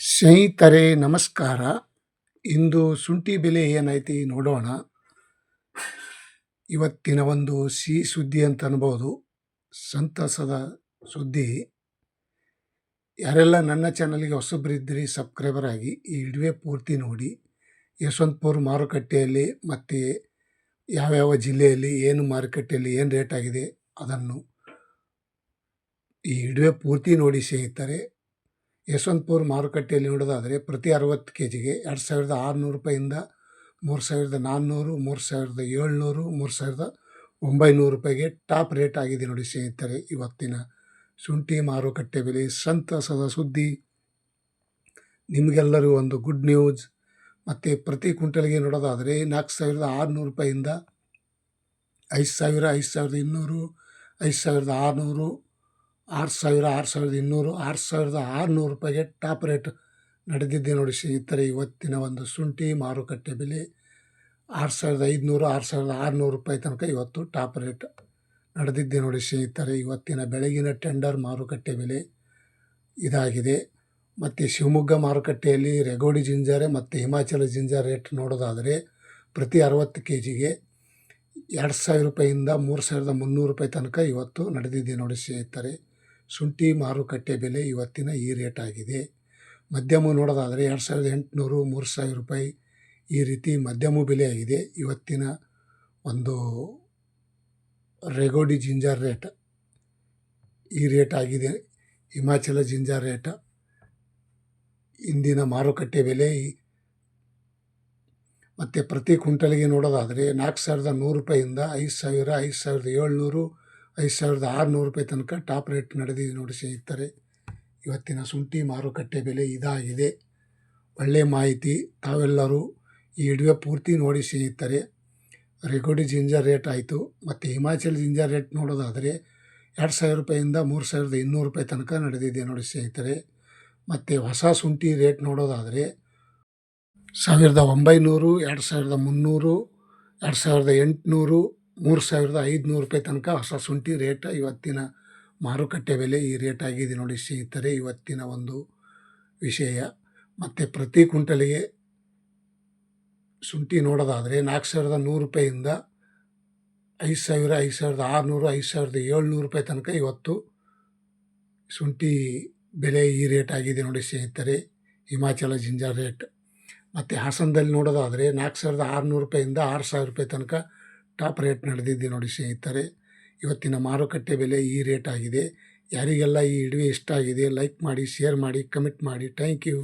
ಸ್ನೇಹಿತರೆ, ನಮಸ್ಕಾರ. ಇಂದು ಶುಂಠಿ ಬೆಲೆ ಏನೈತಿ ನೋಡೋಣ. ಇವತ್ತಿನ ಒಂದು ಸಿಹಿ ಸುದ್ದಿ ಅಂತ ಅನ್ಬೋದು. ಸಂತಸದ ಸುದ್ದಿ. ಯಾರೆಲ್ಲ ನನ್ನ ಚಾನಲ್ಗೆ ಹೊಸಬ್ರಿದ್ದಿರಿ ಸಬ್ಸ್ಕ್ರೈಬರ್ ಆಗಿ ಈ ಇಡುವೆ ಪೂರ್ತಿ ನೋಡಿ. ಯಶವಂತಪುರ ಮಾರುಕಟ್ಟೆಯಲ್ಲಿ ಮತ್ತು ಯಾವ್ಯಾವ ಜಿಲ್ಲೆಯಲ್ಲಿ ಏನು ಮಾರುಕಟ್ಟೆಯಲ್ಲಿ ಏನು ರೇಟ್ ಆಗಿದೆ ಅದನ್ನು ಈ ಇಡುವೆ ಪೂರ್ತಿ ನೋಡಿ ಸ್ನೇಹಿತರೆ. ಯಶವಂತಪುರ ಮಾರುಕಟ್ಟೆಯಲ್ಲಿ ನೋಡೋದಾದರೆ ಪ್ರತಿ ಅರವತ್ತು ಕೆ ಜಿಗೆ ಎರಡು ಸಾವಿರದ ಆರುನೂರು ರೂಪಾಯಿಂದ ಮೂರು ಸಾವಿರದ ನಾನ್ನೂರು, ಮೂರು ಸಾವಿರದ ಏಳ್ನೂರು, ಮೂರು ಸಾವಿರದ ಒಂಬೈನೂರು ರೂಪಾಯಿಗೆ ಟಾಪ್ ರೇಟ್ ಆಗಿದೆ ನೋಡಿ ಸ್ನೇಹಿತರೆ ಇವತ್ತಿನ ಶುಂಠಿ ಮಾರುಕಟ್ಟೆ ಬೆಲೆ. ಸಂತಸದ ಸುದ್ದಿ. ನಿಮಗೆಲ್ಲರೂ ಒಂದು ಗುಡ್ ನ್ಯೂಸ್ ಮತ್ತು ಪ್ರತಿ ಕ್ವಿಂಟಲ್ಗೆ ನೋಡೋದಾದರೆ ನಾಲ್ಕು ಸಾವಿರದ ಆರುನೂರು ರೂಪಾಯಿಂದ ಐದು ಸಾವಿರ, ಐದು ಸಾವಿರದ ಇನ್ನೂರು, ಐದು ಸಾವಿರದ ಆರುನೂರು ಆರು ಸಾವಿರ, ಆರು ಸಾವಿರದ ಇನ್ನೂರು, ಆರು ಸಾವಿರದ ಆರುನೂರು ರೂಪಾಯಿಗೆ ಟಾಪ್ ರೇಟ್ ನಡೆದಿದ್ದೆ ನೋಡಿ ಸ್ನೇಹಿತರೆ. ಇವತ್ತಿನ ಒಂದು ಶುಂಠಿ ಮಾರುಕಟ್ಟೆ ಬೆಲೆ ಆರು ಸಾವಿರದ ಐದುನೂರು, ಆರು ಸಾವಿರದ ಆರುನೂರು ರೂಪಾಯಿ ತನಕ ಇವತ್ತು ಟಾಪ್ ರೇಟ್ ನಡೆದಿದ್ದೆ ನೋಡಿ ಸ್ನೇಹಿತರೆ. ಇವತ್ತಿನ ಬೆಳಗಿನ ಟೆಂಡರ್ ಮಾರುಕಟ್ಟೆ ಬೆಲೆ ಇದಾಗಿದೆ. ಮತ್ತು ಶಿವಮೊಗ್ಗ ಮಾರುಕಟ್ಟೆಯಲ್ಲಿ ರೆಗೋಡಿ ಜಿಂಜಾರೆ ಮತ್ತು ಹಿಮಾಚಲ ಜಿಂಜರ್ ರೇಟ್ ನೋಡೋದಾದರೆ ಪ್ರತಿ ಅರವತ್ತು ಕೆ ಜಿಗೆ ಎರಡು ಸಾವಿರ ರೂಪಾಯಿಂದ ಮೂರು ಸಾವಿರದ ಮುನ್ನೂರು ರೂಪಾಯಿ ತನಕ ಇವತ್ತು ನಡೆದಿದ್ದೆ ನೋಡಿ ಸ್ನೇಹಿತರೆ. ಶುಂಠಿ ಮಾರುಕಟ್ಟೆ ಬೆಲೆ ಇವತ್ತಿನ ಈ ರೇಟ್ ಆಗಿದೆ. ಮಧ್ಯಮ ನೋಡೋದಾದರೆ ಎರಡು ಸಾವಿರದ ಎಂಟುನೂರು ಮೂರು ಸಾವಿರ ರೂಪಾಯಿ ಈ ರೀತಿ ಮಧ್ಯಮ ಬೆಲೆ ಆಗಿದೆ ಇವತ್ತಿನ ಒಂದು ರೆಗೋಡಿ ಜಿಂಜರ್ ರೇಟ್ ಈ ರೇಟ್ ಆಗಿದೆ. ಹಿಮಾಚಲ ಜಿಂಜರ್ ರೇಟ್ ಇಂದಿನ ಮಾರುಕಟ್ಟೆ ಬೆಲೆ ಮತ್ತು ಪ್ರತಿ ಕ್ವಿಂಟಲ್ಗೆ ನೋಡೋದಾದರೆ ನಾಲ್ಕು ಸಾವಿರದ ನೂರು ರೂಪಾಯಿಂದ ಐದು ಸಾವಿರ, ಐದು ಸಾವಿರದ ಏಳ್ನೂರು ಐದು ಸಾವಿರದ ಆರುನೂರು ರೂಪಾಯಿ ತನಕ ಟಾಪ್ ರೇಟ್ ನಡೆದಿದೆ ನೋಡಿ ಸ್ನೇಹಿತರೆ. ಇವತ್ತಿನ ಶುಂಠಿ ಮಾರುಕಟ್ಟೆ ಬೆಲೆ ಇದಾಗಿದೆ. ಒಳ್ಳೆಯ ಮಾಹಿತಿ. ತಾವೆಲ್ಲರೂ ಈ ವಿಡಿಯೋ ಪೂರ್ತಿ ನೋಡಿ ಸ್ನೇಹಿತರೆ. ರೆಗೋಡಿ ಜಿಂಜರ್ ರೇಟ್ ಆಯಿತು. ಮತ್ತು ಹಿಮಾಚಲ್ ಜಿಂಜರ್ ರೇಟ್ ನೋಡೋದಾದರೆ ಎರಡು ಸಾವಿರ ರೂಪಾಯಿಂದ ಮೂರು ಸಾವಿರದ ಇನ್ನೂರು ರೂಪಾಯಿ ತನಕ ನಡೆದಿದೆ ನೋಡಿ ಸ್ನೇಹಿತರೆ. ಮತ್ತು ಹೊಸ ಶುಂಠಿ ರೇಟ್ ನೋಡೋದಾದರೆ ಸಾವಿರದ ಒಂಬೈನೂರು, ಎರಡು ಸಾವಿರದ ಮುನ್ನೂರು, ಎರಡು ಸಾವಿರದ ಎಂಟುನೂರು ಮೂರು ಸಾವಿರದ ಐದುನೂರು ರೂಪಾಯಿ ತನಕ ಹೊಸ ಶುಂಠಿ ರೇಟ್ ಇವತ್ತಿನ ಮಾರುಕಟ್ಟೆ ಬೆಲೆ ಈ ರೇಟ್ ಆಗಿದೆ ನೋಡಿ ಸ್ನೇಹಿತರೆ, ಇವತ್ತಿನ ಒಂದು ವಿಷಯ. ಮತ್ತು ಪ್ರತಿ ಕುಂಟಲಿಗೆ ಶುಂಠಿ ನೋಡೋದಾದರೆ ನಾಲ್ಕು ಸಾವಿರದ ನೂರು ರೂಪಾಯಿಂದ ಐದು ಸಾವಿರ, ಐದು ಸಾವಿರದ ಆರುನೂರು, ಐದು ಸಾವಿರದ ಏಳ್ನೂರು ರೂಪಾಯಿ ತನಕ ಇವತ್ತು ಶುಂಠಿ ಬೆಲೆ ಈ ರೇಟ್ ಆಗಿದೆ ನೋಡಿ ಸ್ನೇಹಿತರೆ, ಹಿಮಾಚಲ ಜಿಂಜರ್ ರೇಟ್. ಮತ್ತು ಹಾಸನದಲ್ಲಿ ನೋಡೋದಾದರೆ ನಾಲ್ಕು ಸಾವಿರದ ಆರುನೂರು ರೂಪಾಯಿಂದ ಆರು ಸಾವಿರ ರೂಪಾಯಿ ತನಕ ಟಾಪ್ ರೇಟ್ ನಡೆದಿದೆ ನೋಡಿ ಸ್ನೇಹಿತರೆ. ಇವತ್ತಿನ ಮಾರುಕಟ್ಟೆ ಬೆಲೆ ಈ ರೇಟ್ ಆಗಿದೆ. ಯಾರಿಗೆಲ್ಲ ಈ ವಿಡಿಯೋ ಇಷ್ಟ ಆಗಿದೆ ಲೈಕ್ ಮಾಡಿ ಶೇರ್ ಮಾಡಿ ಕಮೆಂಟ್ ಮಾಡಿ ಥ್ಯಾಂಕ್ ಯು